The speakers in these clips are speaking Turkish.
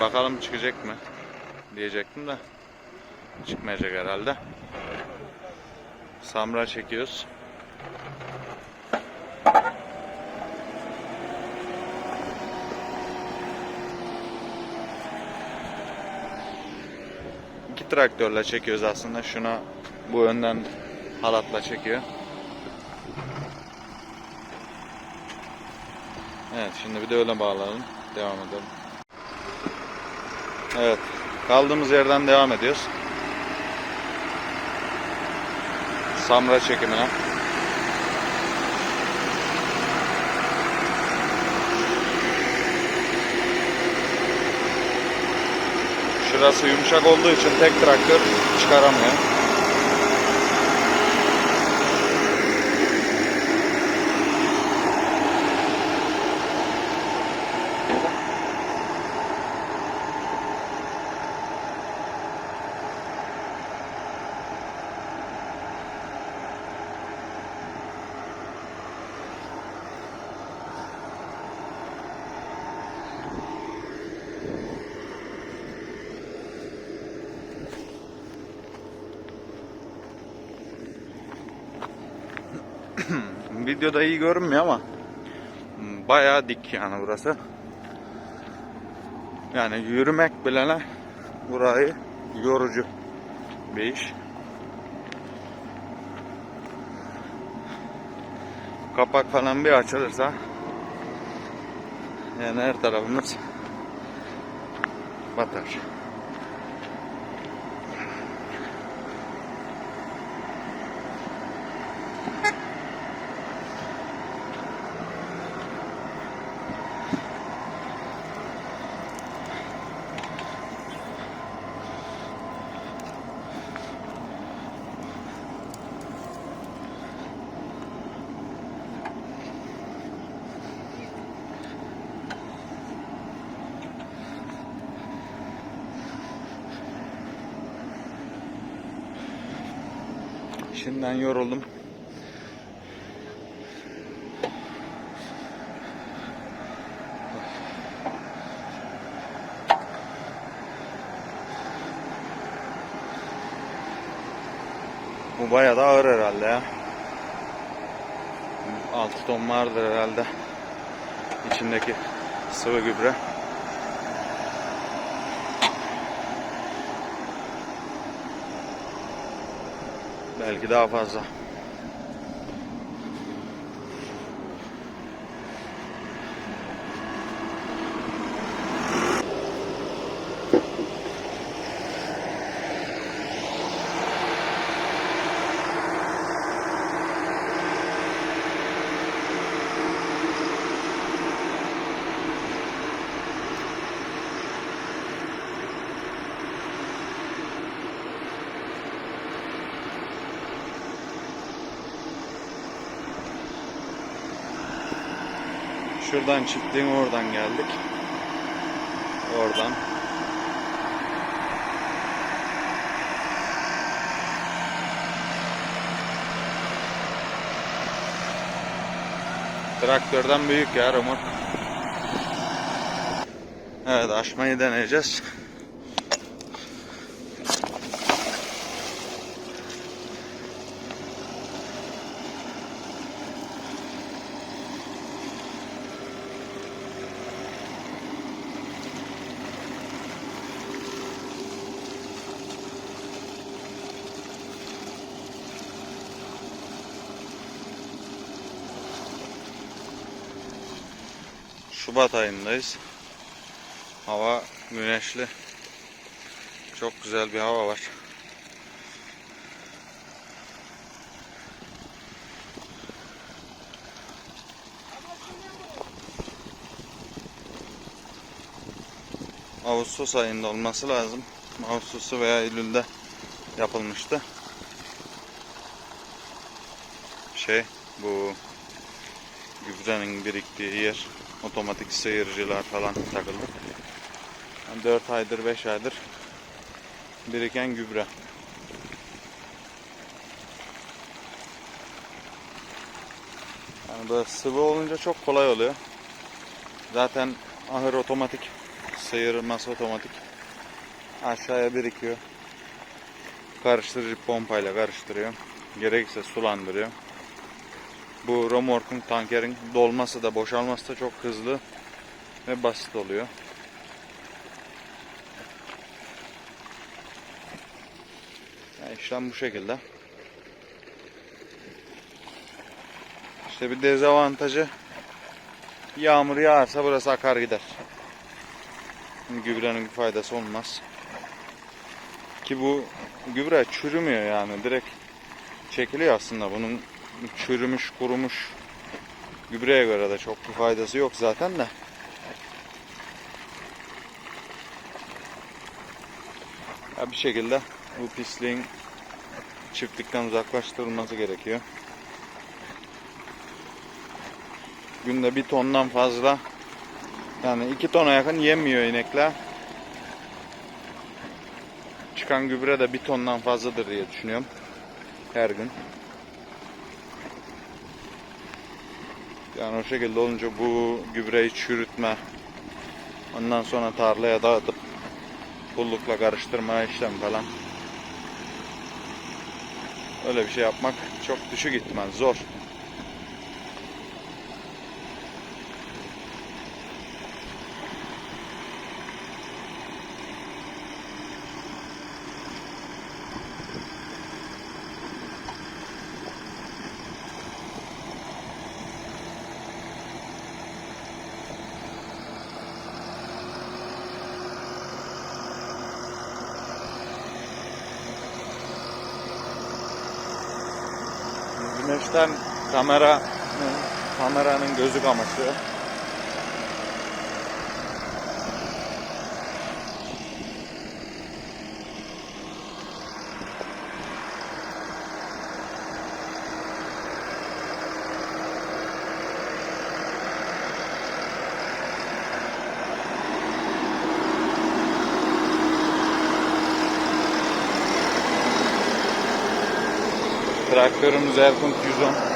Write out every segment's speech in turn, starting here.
Bakalım çıkacak mı diyecektim de çıkmayacak herhalde. Samra çekiyoruz. İki traktörle çekiyoruz aslında. Şuna bu önden halatla çekiyor. Evet şimdi bir de öyle bağlayalım. Devam edelim. Evet kaldığımız yerden devam ediyoruz. Samra çekimine. Şurası yumuşak olduğu için tek traktör çıkaramıyor. Videoda iyi görünmüyor ama bayağı dik yani burası. Yani yürümek bilene burayı yorucu bir iş. Kapak falan bir açılırsa yani her tarafımız batar. Şimdiden yoruldum. Bu bayağı da ağır herhalde ya. 6 ton vardır herhalde. İçindeki sıvı gübre. Belki daha fazla. Şuradan çıktım oradan geldik. Oradan. Traktörden büyük ya remork. Evet aşmayı deneyeceğiz. Şubat ayındayız. Hava güneşli. Çok güzel bir hava var. Ağustos ayında olması lazım. Ağustos'u veya Eylül'de yapılmıştı. Şey bu gübrenin biriktiği yer otomatik seyirciler falan takıldı. Yani 4 aydır 5 aydır biriken gübre. Yani böyle sıvı olunca çok kolay oluyor. Zaten ahır otomatik Sıyırılması otomatik. Aşağıya birikiyor. Karıştırıcı pompayla karıştırıyor. Gerekirse sulandırıyor. Bu romorkun tankerin dolması da boşalması da çok hızlı ve basit oluyor. Yani işlem bu şekilde. İşte bir dezavantajı yağmur yağarsa burası akar gider. Gübrenin bir faydası olmaz. Ki bu gübre çürümüyor yani direkt çekiliyor aslında bunun çürümüş kurumuş gübreye göre de çok bir faydası yok zaten de. Ya bir şekilde bu pisliğin çiftlikten uzaklaştırılması gerekiyor. Günde bir tondan fazla yani iki tona yakın yemiyor inekler. Çıkan gübre de bir tondan fazladır diye düşünüyorum. Her gün. Yani o şekilde olunca bu gübreyi çürütme, ondan sonra tarlaya dağıtıp pullukla karıştırma işlem falan. Öyle bir şey yapmak çok düşük ihtimal, zor. Güneşten kamera kameranın gözü kamaşıyor. Traktörümüz Erkunt 110.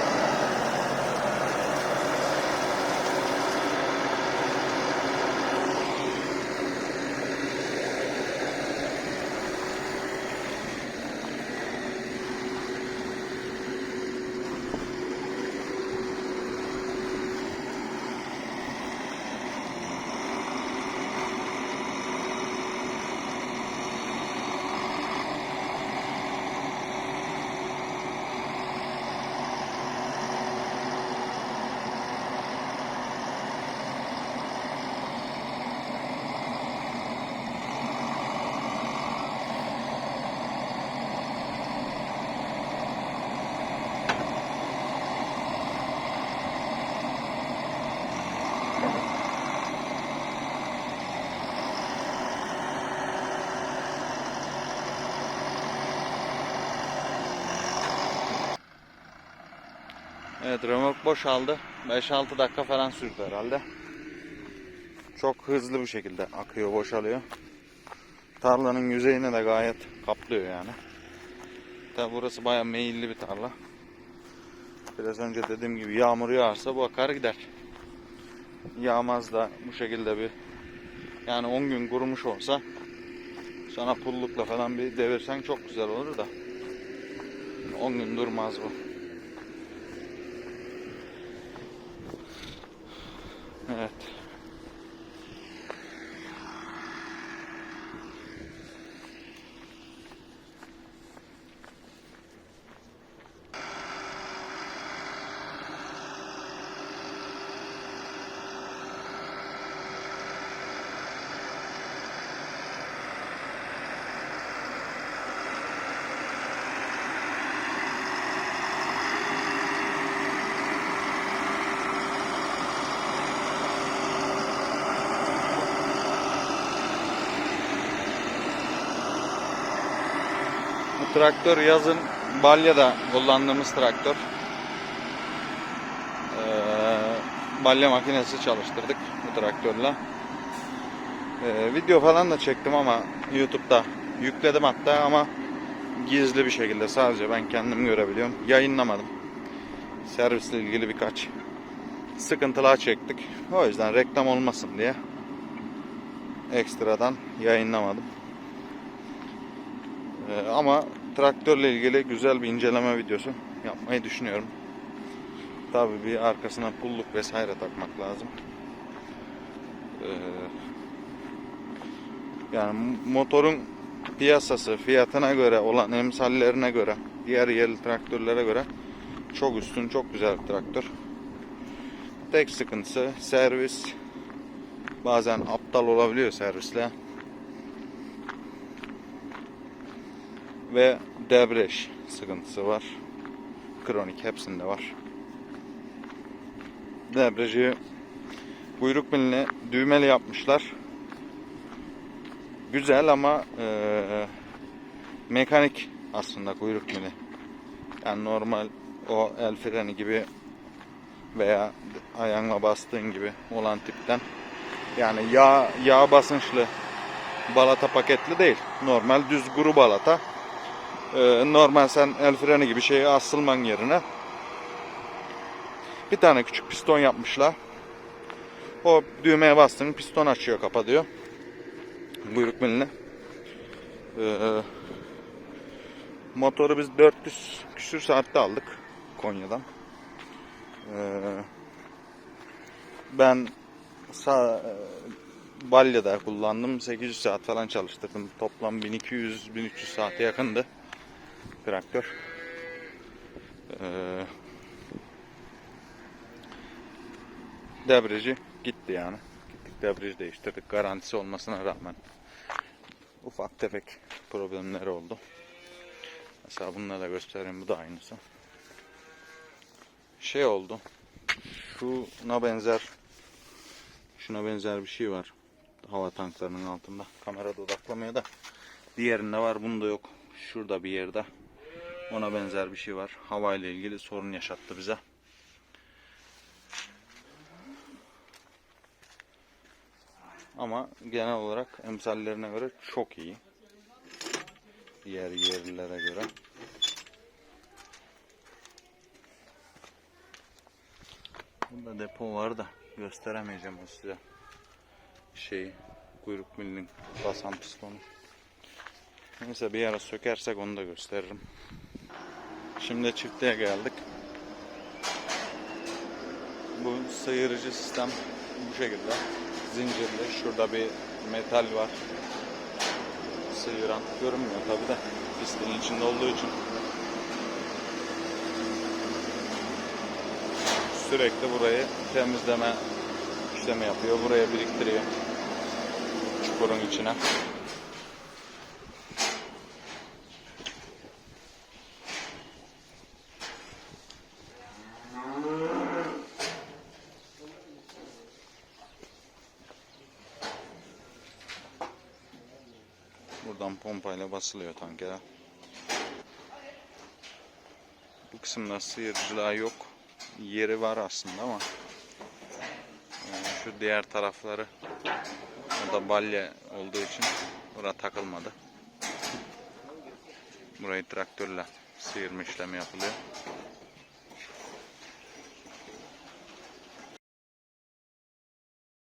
Evet römork boşaldı. 5-6 dakika falan sürdü herhalde. Çok hızlı bir şekilde akıyor, boşalıyor. Tarlanın yüzeyine de gayet kaplıyor yani. Tabi burası baya meyilli bir tarla. Biraz önce dediğim gibi yağmur yağarsa bu akar gider. Yağmaz da bu şekilde bir yani 10 gün kurumuş olsa sonra pullukla falan bir devirsen çok güzel olur da 10 gün durmaz bu. Evet. Bu traktör yazın Balya'da kullandığımız traktör. Ee, balya makinesi çalıştırdık bu traktörle. Ee, video falan da çektim ama YouTube'da yükledim hatta ama gizli bir şekilde sadece ben kendim görebiliyorum. Yayınlamadım. Servisle ilgili birkaç sıkıntılar çektik. O yüzden reklam olmasın diye ekstradan yayınlamadım. Ee, ama traktörle ilgili güzel bir inceleme videosu yapmayı düşünüyorum. Tabii bir arkasına pulluk vesaire takmak lazım. Ee, yani motorun piyasası fiyatına göre olan emsallerine göre diğer yerli traktörlere göre çok üstün çok güzel bir traktör. Tek sıkıntısı servis bazen aptal olabiliyor servisle. Ve debriyaj sıkıntısı var. Kronik hepsinde var. Debriyajı kuyruk miline düğmeli yapmışlar. Güzel ama eee, mekanik aslında kuyruk mili. Yani normal o el freni gibi veya ayağına bastığın gibi olan tipten. Yani yağ yağ basınçlı balata paketli değil. Normal düz kuru balata. Ee, normal sen el freni gibi şeyi asılman yerine bir tane küçük piston yapmışlar. O düğmeye bastın piston açıyor kapatıyor. Buyruk miline. Ee, motoru biz 400 küsür saatte aldık Konya'dan. Ee, ben sağ Balya'da kullandım. 800 saat falan çalıştırdım. Toplam 1200-1300 saate yakındı traktör. Ee, debriyajı gitti yani. Gittik debriyaj değiştirdik. Garantisi olmasına rağmen ufak tefek problemleri oldu. Mesela bunları da göstereyim. Bu da aynısı. Şey oldu. Şuna benzer şuna benzer bir şey var. Hava tanklarının altında. Kamerada odaklamıyor da. Diğerinde var. Bunda yok. Şurada bir yerde. Ona benzer bir şey var. Hava ile ilgili sorun yaşattı bize. Ama genel olarak emsallerine göre çok iyi. Diğer yerlilere göre. Bunda depo var da gösteremeyeceğim size. Şey kuyruk milinin basan pistonu. Neyse bir ara sökersek onu da gösteririm. Şimdi çiftliğe geldik. Bu sıyırıcı sistem bu şekilde. Zincirli. Şurada bir metal var. Sıyıran. Görünmüyor tabi de. Pistin içinde olduğu için. Sürekli burayı temizleme işlemi yapıyor. Buraya biriktiriyor. Çukurun içine. Buradan pompayla basılıyor tankere. Bu kısımda sıyırıcılığa yok. Yeri var aslında ama yani şu diğer tarafları o da balya olduğu için bura takılmadı. Burayı traktörle sıyırma işlemi yapılıyor.